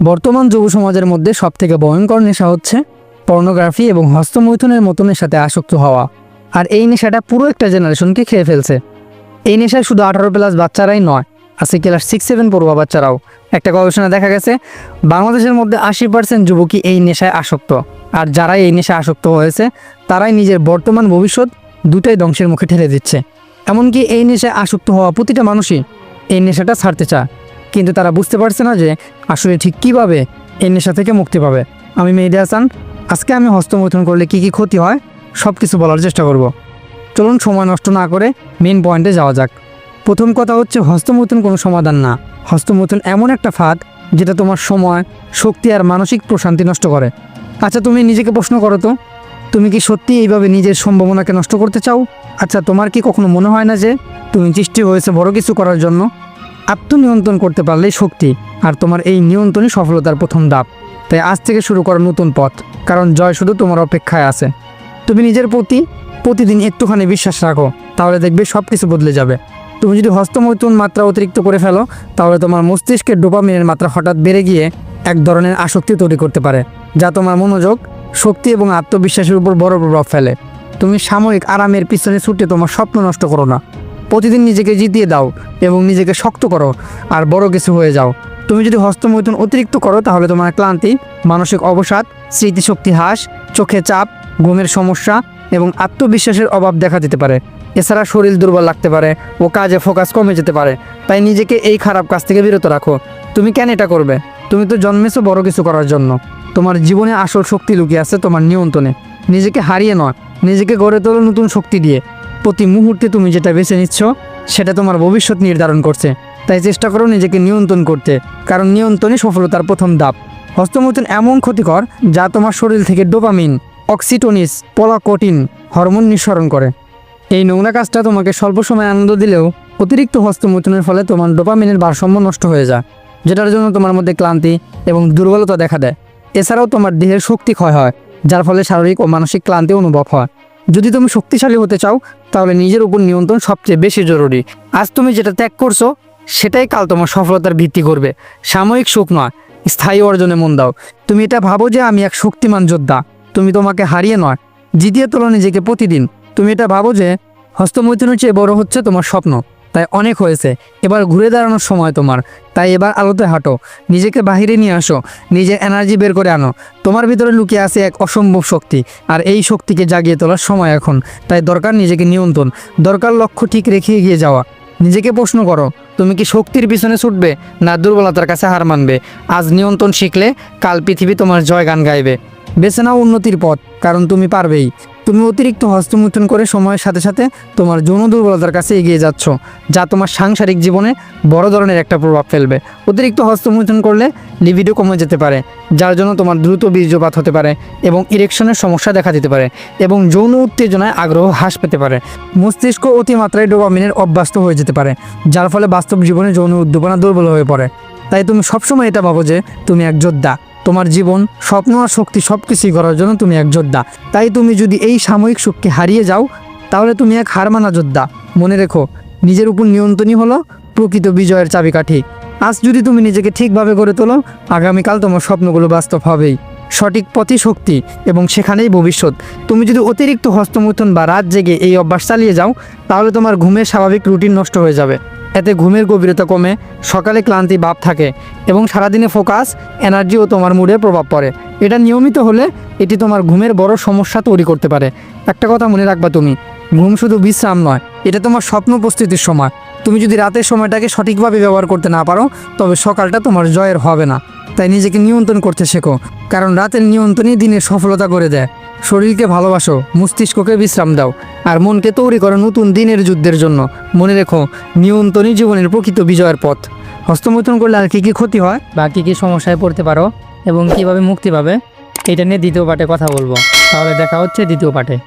বর্তমান যুব সমাজের মধ্যে সবথেকে ভয়ঙ্কর নেশা হচ্ছে পর্নোগ্রাফি এবং হস্তমৈথুনের মতো নেশাতে আসক্ত হওয়া। আর এই নেশাটা পুরো একটা জেনারেশনকে খেয়ে ফেলছে। এই নেশায় শুধু আঠারো প্লাস বাচ্চারাই নয়, আছে ক্লাস সিক্স সেভেন পড়ুয়া বাচ্চারাও। একটা গবেষণা দেখা গেছে, বাংলাদেশের মধ্যে আশি পার্সেন্ট যুবকই এই নেশায় আসক্ত। আর যারা এই নেশায় আসক্ত হয়েছে, তারাই নিজের বর্তমান ভবিষ্যৎ দুটাই ধ্বংসের মুখে ঠেলে দিচ্ছে। এমনকি এই নেশায় আসক্ত হওয়া প্রতিটা মানুষই এই নেশাটা ছাড়তে চায়। কিন্তু তারা বুঝতে পারছে না যে আসলে ঠিক কীভাবে এই নেশা থেকে মুক্তি পাবে। আমি মেহেদি হাসান, আজকে আমি হস্তমৈথুন করলে কি কি ক্ষতি হয় সব কিছু বলার চেষ্টা করব। চলুন সময় নষ্ট না করে মেন পয়েন্টে যাওয়া যাক। প্রথম কথা হচ্ছে হস্তমৈথুন কোনো সমাধান না। হস্তমৈথুন এমন একটা ফাঁদ যেটা তোমার সময়, শক্তি আর মানসিক প্রশান্তি নষ্ট করে। আচ্ছা তুমি নিজেকে প্রশ্ন করো তো। তুমি কি সত্যি এইভাবে নিজের সম্ভাবনাকে নষ্ট করতে চাও? আচ্ছা তোমার কি কখনো মনে হয় না যে তুমি সৃষ্টি হয়েছে বড় কিছু করার জন্য? আত্মনিয়ন্ত্রণ করতে পারলেই শক্তি আর তোমার এই নিয়ন্ত্রণই সফলতার প্রথম ধাপ। তাই আজ থেকে শুরু করো নতুন পথ, কারণ জয় শুধু তোমার অপেক্ষায় আছে। তুমি নিজের প্রতি প্রতিদিন একটুখানি বিশ্বাস রাখো, তাহলে দেখবে সব কিছু বদলে যাবে। তুমি যদি হস্তমৈথুন মাত্রা অতিরিক্ত করে ফেলো, তাহলে তোমার মস্তিষ্কের ডোপামিনের মাত্রা হঠাৎ বেড়ে গিয়ে এক ধরনের আসক্তি তৈরি করতে পারে, যা তোমার মনোযোগ, শক্তি এবং আত্মবিশ্বাসের উপর বড় প্রভাব ফেলে। তুমি সাময়িক আরামের পিছনে ছুটে তোমার স্বপ্ন নষ্ট করো না। প্রতিদিন নিজেকে জিতিয়ে দাও এবং নিজেকে শক্ত করো আর বড় কিছু হয়ে যাও। তুমি যদি হস্তমৈথুন অতিরিক্ত করো, তাহলে তোমার ক্লান্তি, মানসিক অবসাদ, স্মৃতিশক্তি হ্রাস, চোখে চাপ, ঘুমের সমস্যা এবং আত্মবিশ্বাসের অভাব দেখা দিতে পারে। এছাড়া শরীর দুর্বল লাগতে পারে ও কাজে ফোকাস কমে যেতে পারে। তাই নিজেকে এই খারাপ কাজ থেকে বিরত রাখো। তুমি কেন এটা করবে? তুমি তো জন্মেছো বড় কিছু করার জন্য। তোমার জীবনে আসল শক্তি লুকিয়ে আছে তোমার নিয়ন্ত্রণে। নিজেকে হারিয়ে নয়, নিজেকে গড়ে তোলো নতুন শক্তি দিয়ে। প্রতি মুহূর্তে তুমি যেটা বেছে নিচ্ছ, সেটা তোমার ভবিষ্যৎ নির্ধারণ করছে। তাই চেষ্টা করো নিজেকে নিয়ন্ত্রণ করতে, কারণ নিয়ন্ত্রণই সফলতার প্রথম ধাপ। হস্তমৈথুন এমন ক্ষতিকর, যা তোমার শরীর থেকে ডোপামিন, অক্সিটোনিস, পলাকোটিন, হরমোন নিঃসরণ করে। এই নোংরা কাজটা তোমাকে স্বল্প সময় আনন্দ দিলেও, অতিরিক্ত হস্তমৈথুনের ফলে তোমার ডোপামিনের ভারসাম্য নষ্ট হয়ে যায়, যেটার জন্য তোমার মধ্যে ক্লান্তি এবং দুর্বলতা দেখা দেয়। এছাড়াও তোমার দেহের শক্তি ক্ষয় হয়, যার ফলে শারীরিক ও মানসিক ক্লান্তি অনুভব হয়। যদি তুমি শক্তিশালী হতে চাও, তাহলে নিজের উপর নিয়ন্ত্রণ সবচেয়ে বেশি জরুরি। আজ তুমি যেটা ত্যাগ করছ, সেটাই কাল তোমার সফলতার ভিত্তি করবে। সাময়িক সুখ নয়, স্থায়ী অর্জনে মন দাও। তুমি এটা ভাবো যে আমি এক শক্তিমান যোদ্ধা। তুমি তোমাকে হারিয়ে নয়, জিতিয়ে তোলো নিজেকে প্রতিদিন। তুমি এটা ভাবো যে হস্তমৈথুনের চেয়ে বড় হচ্ছে তোমার স্বপ্ন। তাই অনেক হয়েছে। এবার ঘুরে দাঁড়ানোর সময় তোমার। তাই এবার আলোতে হাঁটো। নিজেকে বাহিরে নিয়ে আসো। নিজের এনার্জি বের করে আনো। তোমার ভিতরে লুকিয়ে আছে এক অসম্ভব শক্তি। আর এই শক্তিকে জাগিয়ে তোলার সময় এখন। তাই দরকার নিজেকে নিয়ন্ত্রণ। দরকার লক্ষ্য ঠিক রেখে এগিয়ে যাওয়া। নিজেকে প্রশ্ন করো, তুমি কি শক্তির পিছনে ছুটবে? না দুর্বলতার কাছে হার মানবে? আজ নিয়ন্ত্রণ শিখলে কাল পৃথিবী তোমার জয় গান গাইবে। বেছে নাও উন্নতির পথ, কারণ তুমি পারবেই। তুমি অতিরিক্ত হস্তমৈথুন করে সময়ের সাথে সাথে তোমার যৌন দুর্বলতার কাছে এগিয়ে যাচ্ছ, যা তোমার সাংসারিক জীবনে বড় ধরনের একটা প্রভাব ফেলবে। অতিরিক্ত হস্তমৈথুন করলে লিবিডো কমে যেতে পারে, যার জন্য তোমার দ্রুত বীর্যপাত হতে পারে এবং ইরেকশনের সমস্যা দেখা দিতে পারে এবং যৌন উত্তেজনায় আগ্রহ হ্রাস পেতে পারে। মস্তিষ্ক অতিমাত্রায় ডোপামিনের অভ্যস্ত হয়ে যেতে পারে, যার ফলে বাস্তব জীবনে যৌন উদ্দীপনা দুর্বল হয়ে পড়ে। তাই তুমি সবসময় এটা ভাবো যে তুমি এক যোদ্ধা। তোমার জীবন, স্বপ্ন আর শক্তি সব কিছুই করার জন্য তুমি এক যোদ্ধা। তাই তুমি যদি এই সাময়িক সুখকে হারিয়ে যাও, তাহলে তুমি এক হার মানা যোদ্ধা। মনে রেখো, নিজের উপর নিয়ন্ত্রণই হলো প্রকৃত বিজয়ের চাবিকাঠি। আজ যদি তুমি নিজেকে ঠিকভাবে গড়ে তোলো, আগামীকাল তোমার স্বপ্নগুলো বাস্তব হবেই। সঠিক পথই শক্তি এবং সেখানেই ভবিষ্যৎ। তুমি যদি অতিরিক্ত হস্তমৈথুন বা রাত জেগে এই অভ্যাস চালিয়ে যাও, তাহলে তোমার ঘুমের স্বাভাবিক রুটিন নষ্ট হয়ে যাবে। এতে ঘুমের গভীরতা কমে, সকালে ক্লান্তি ভাব থাকে এবং সারাদিনে ফোকাস, এনার্জি ও তোমার মুডে প্রভাব পড়ে। এটা নিয়মিত হলে এটি তোমার ঘুমের বড় সমস্যা তৈরি করতে পারে। একটা কথা মনে রাখবা তুমি, ঘুম শুধু বিশ্রাম নয়, এটা তোমার স্বপ্ন প্রস্তুতির সময়। তুমি যদি রাতের সময়টাকে সঠিকভাবে ব্যবহার করতে না পারো, তবে সকালটা তোমার জয়ের হবে না। তাই নিজেকে নিয়ন্ত্রণ করতে শেখো, কারণ রাতের নিয়ন্ত্রণই দিনের সফলতা করে দেয়। শরীরকে ভালোবাসো, মস্তিষ্ককে বিশ্রাম দাও, আর মনকে তৈরি করো নতুন দিনের যুদ্ধের জন্য। মনে রেখো, নিয়ন্ত্রণই জীবনের প্রকৃত বিজয়ের পথ। হস্তমৈথুন করলে আর কী কী ক্ষতি হয়? বা কী কী সমস্যায় পড়তে পারো? এবং কীভাবে মুক্তি পাবে? এটা নিয়ে দ্বিতীয় পাঠে কথা বলব। তাহলে দেখা হচ্ছে দ্বিতীয় পাঠে।